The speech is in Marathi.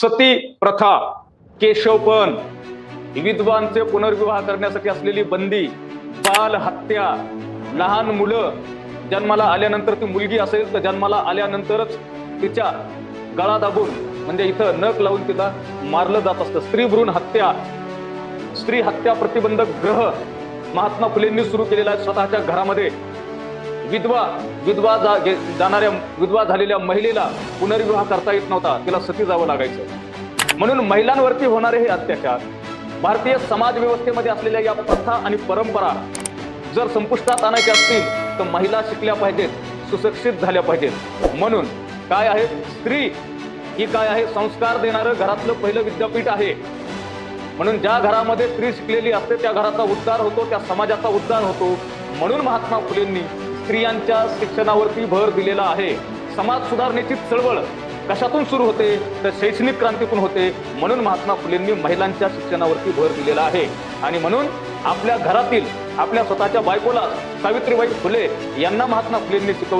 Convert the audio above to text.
सती प्रथा केशवपण विधवांचे पुनर्विवाह करण्यासाठी असलेली बंदी बाल हत्या लहान मुलं जन्माला आल्यानंतर ती मुलगी असेल तर जन्माला आल्यानंतरच तिच्या गळा दाबून म्हणजे इथं नख लावून तिला मारलं जात असतं. स्त्री भ्रूण हत्या स्त्री हत्या प्रतिबंधक ग्रह महात्मा फुलेंनी सुरू केलेला आहे स्वतःच्या घरामध्ये. विधवा विधवा जा- गे- जाणाऱ्या विधवा झालेल्या महिलेला पुनर्विवाह करता येत नव्हता. तिला सती जावं लागायचं. म्हणून महिलांवरती होणारे हे अत्याचार भारतीय समाज व्यवस्थेमध्ये असलेल्या या प्रथा आणि परंपरा जर संपुष्टात आणायच्या असतील तर महिला शिकल्या पाहिजेत सुशिक्षित झाल्या पाहिजेत. म्हणून काय आहे? स्त्री ही काय आहे? संस्कार देणारं घरातलं पहिलं विद्यापीठ आहे. म्हणून ज्या घरामध्ये स्त्री शिकलेली असते त्या घराचा उद्धार होतो त्या समाजाचा उद्धार होतो. म्हणून महात्मा फुलेंनी स्त्रियांच्या शिक्षणावरती भर दिलेला आहे. समाज सुधारणेची चळवळ कशातून सुरू होते? तर शैक्षणिक क्रांतीतून होते. म्हणून महात्मा फुलेंनी महिलांच्या शिक्षणावरती भर दिलेला आहे. आणि म्हणून आपल्या घरातील आपल्या स्वतःच्या बायकोला सावित्रीबाई फुले यांना महात्मा फुलेंनी शिकवले.